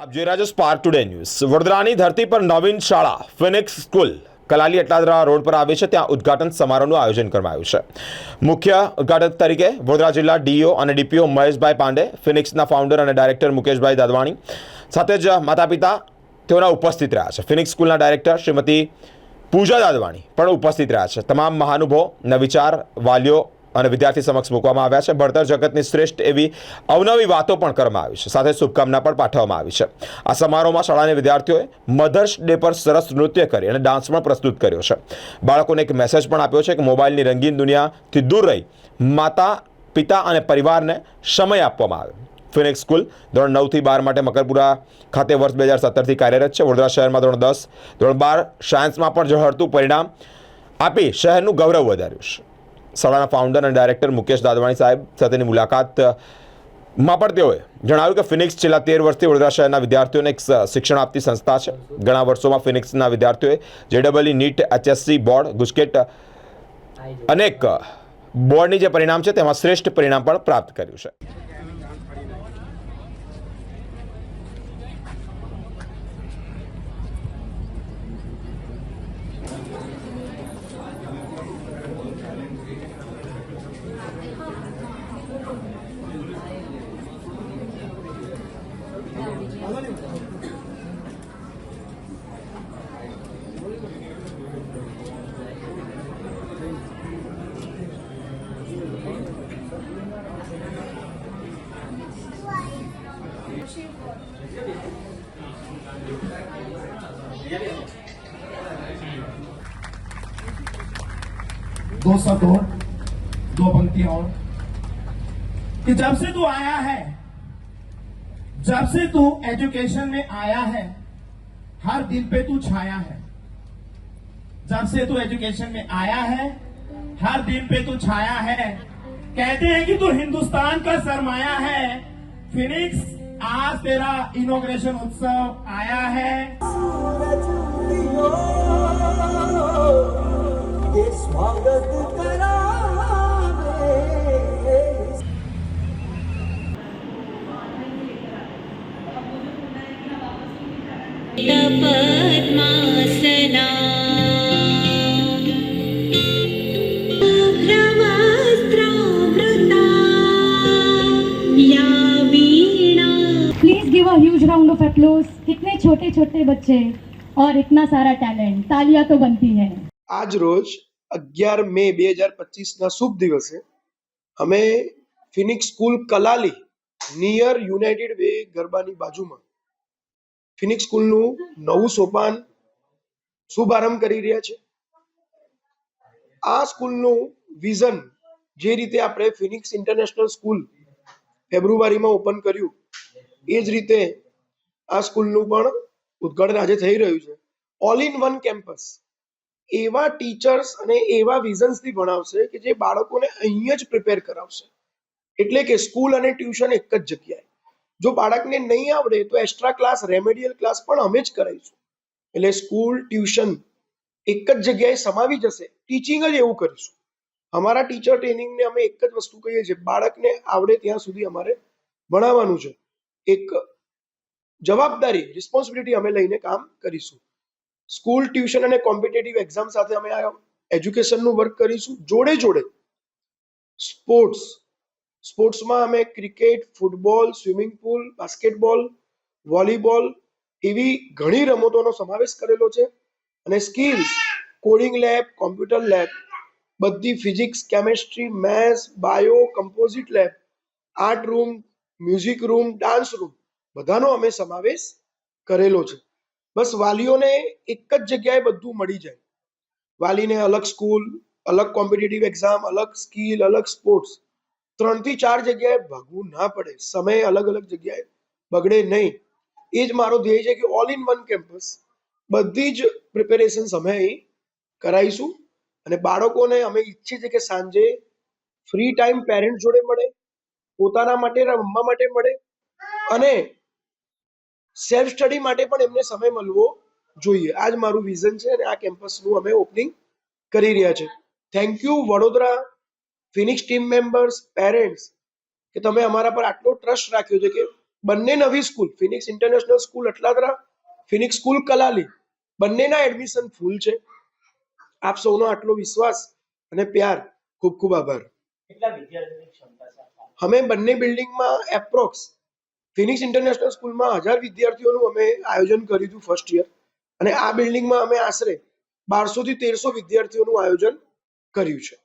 આપ જોઈ રહ્યા છો સ્પાર્ક ટુડે ન્યૂઝ વડોદરાની ધરતી પર નવીન શાળા Phoenix school Kalali Atladara road પર આવે છે. ત્યાં ઉદ્ઘાટન સમારોહનું આયોજન કરવામાં આવ્યું છે. મુખ્ય ઉદ્ઘાટક તરીકે વડોદરા જિલ્લા ડીઓ અને ડીપીઓ મહેશભાઈ પાંડે ફિનિક્સના ફાઉન્ડર અને ડાયરેક્ટર મુકેશભાઈ દાદવાણી, સાથે જ માતા પિતા તેઓના ઉપસ્થિત રહ્યા છે. ફિનિક્સ સ્કૂલના ડાયરેક્ટર શ્રીમતી પૂજા દાદવાણી પણ ઉપસ્થિત રહ્યા છે. તમામ મહાનુભવો વિચાર વાલીઓ અને વિદ્યાર્થી સમક્ષ મૂકવામાં આવ્યા છે. ભણતર જગતની શ્રેષ્ઠ એવી અવનવી વાતો પણ કરવામાં આવી છે. સાથે શુભકામના પણ પાઠવવામાં આવી છે. આ સમારોહમાં શાળાના વિદ્યાર્થીઓએ મધર્સ ડે પર સરસ નૃત્ય કરી અને ડાન્સ પણ પ્રસ્તુત કર્યો છે. બાળકોને એક મેસેજ પણ આપ્યો છે કે મોબાઈલની રંગીન દુનિયાથી દૂર રહી. માતા, પિતા અને પરિવારને સમય આપવામાં આવે. ફિનિક્સ સ્કૂલ ધોરણ નવથી બાર માટે મકરપુરા ખાતે વર્ષ બે હજાર સત્તરથી કાર્યરત છે. વડોદરા શહેરમાં ધોરણ દસ, ધોરણ બાર સાયન્સમાં પણ ઝળહળતું પરિણામ આપી શહેરનું ગૌરવ વધાર્યું છે. શાળાના ફાઉન્ડર અને ડાયરેક્ટર મુકેશ દાદવાણી સાહેબ સાથેની મુલાકાતમાં પણ તેઓએ જણાવ્યું કે ફિનિક્સ છેલ્લા તેર વર્ષથી વડોદરા શહેરના વિદ્યાર્થીઓને એક શિક્ષણ આપતી સંસ્થા છે. ઘણા વર્ષોમાં ફિનિક્સના વિદ્યાર્થીઓએ જેડબલઈ નીટ એચએસસી બોર્ડ ગુજકેટ અનેક બોર્ડની જે પરિણામ છે તેમાં શ્રેષ્ઠ પરિણામ પણ પ્રાપ્ત કર્યું છે. दो शब्द दो पंक्तियाँ। और कि जब से तू आया है जब से तू एजुकेशन में आया है, हर दिल पे तू छाया है। जब से तू एजुकेशन में आया है, हर दिन पे तू छाया है। कहते हैं कि तू हिंदुस्तान का सरमाया है। फिनिक्स, आज तेरा इनोग्रेशन उत्सव आया है। पद्मासना भ्रमस्त्रावृता या वीणा please give a huge round of applause कितने छोटे छोटे बच्चे और इतना सारा टैलेंट तालियां तो बनती है આજ રોજ અગિયાર મે બે હજાર પચીસના શુભ દિવસે અમે Phoenix school Kalali near United Way ગરબાની બાજુમાં ફિનિક્સ સ્કૂલનું નવું સોપાન શુભારંભ કરી રહ્યા છે. આ સ્કૂલનું વિઝન જે રીતે આપણે ફિનિક્સ ઇન્ટરનેશનલ સ્કૂલ ફેબ્રુઆરીમાં ઓપન કર્યું, એ જ રીતે આ સ્કૂલનું પણ ઉદ્ઘાટન આજે થઈ રહ્યું છે. ઓલ ઇન વન કેમ્પસ એવા ટીચર્સ અને એવા વિઝન્સથી ભણાવશે કે જે બાળકોને અહીંયા જ પ્રિપેર કરાવશે. એટલે કે સ્કૂલ અને ટ્યુશન એક જ જગ્યાએ. જો બાળકને નહીં આવડે તો એક્સ્ટ્રા ક્લાસ રેમેડિયલ ક્લાસ પણ અમે જ કરાવીશું. એટલે સ્કૂલ ટ્યુશન એક જ જગ્યાએ સમાવી જશે. ટીચિંગ જ એવું કરીશું. અમારા ટીચર ટ્રેનિંગને અમે એક જ વસ્તુ કહીએ છીએ, બાળકને આવડે ત્યાં સુધી અમારે ભણાવવાનું છે. એક જવાબદારી રિસ્પોન્સિબિલિટી અમે લઈને કામ કરીશું. સ્કૂલ ટ્યુશન અને કોમ્પિટેટિવ એક્ઝામ સાથે અમે આ એજ્યુકેશનનું વર્ક કરીશું. જોડે જોડે સ્પોર્ટ્સ સ્પોર્ટ્સમાં અમે cricket, football, swimming pool, basketball, volleyball એવી ઘણી રમતોનો સમાવેશ કરેલો છે અને skills coding lab computer lab બધી physics chemistry maths bio composite lab art room music room dance room બધાનો અમે સમાવેશ કરેલો છે. બસ વાલીઓને એક જ જગ્યાએ બધું મળી જાય. વાલીને અલગ સ્કૂલ અલગ કોમ્પિટિટિવ એક્ઝામ અલગ સ્કિલ અલગ સ્પોર્ટ્સ ત્રણથી ચાર જગ્યાએ ભાગવું ના પડે, સમય અલગ અલગ જગ્યાએ બગડે નહીં. એ જ મારો ધ્યેય છે કે ઓલ ઇન વન કેમ્પસ બધી જ પ્રિપેરેશન અમે કરાવીશું અને બાળકોને અમે ઈચ્છીએ છીએ કે સાંજે ફ્રી ટાઈમ પેરેન્ટ જોડે મળે, પોતાના માટે રમવા માટે મળે અને સેલ્ફ સ્ટડી માટે પણ એમને સમય મળવો જોઈએ. આ જ મારું વિઝન છે અને આ કેમ્પસનું અમે ઓપનિંગ કરી રહ્યા છે. Thank you Vadodara. Phoenix team members parents કે તમે અમારા પર આટલો ટ્રસ્ટ રાખ્યો છે કે બંને નવી school Phoenix international school Atladara Phoenix school Kalali બંનેના એડમિશન ફૂલ છે. આપ સૌનો આટલો વિશ્વાસ અને પ્યાર ખૂબ ખૂબ આભાર. અમે બંને બિલ્ડિંગમાં એપ્રોક્સ ફિનિક્સ ઇન્ટરનેશનલ સ્કૂલમાં હજાર વિદ્યાર્થીઓનું અમે આયોજન કર્યું હતું ફર્સ્ટ યર અને આ બિલ્ડિંગમાં અમે આશરે બારસો થી તેરસો વિદ્યાર્થીઓનું આયોજન કર્યું છે.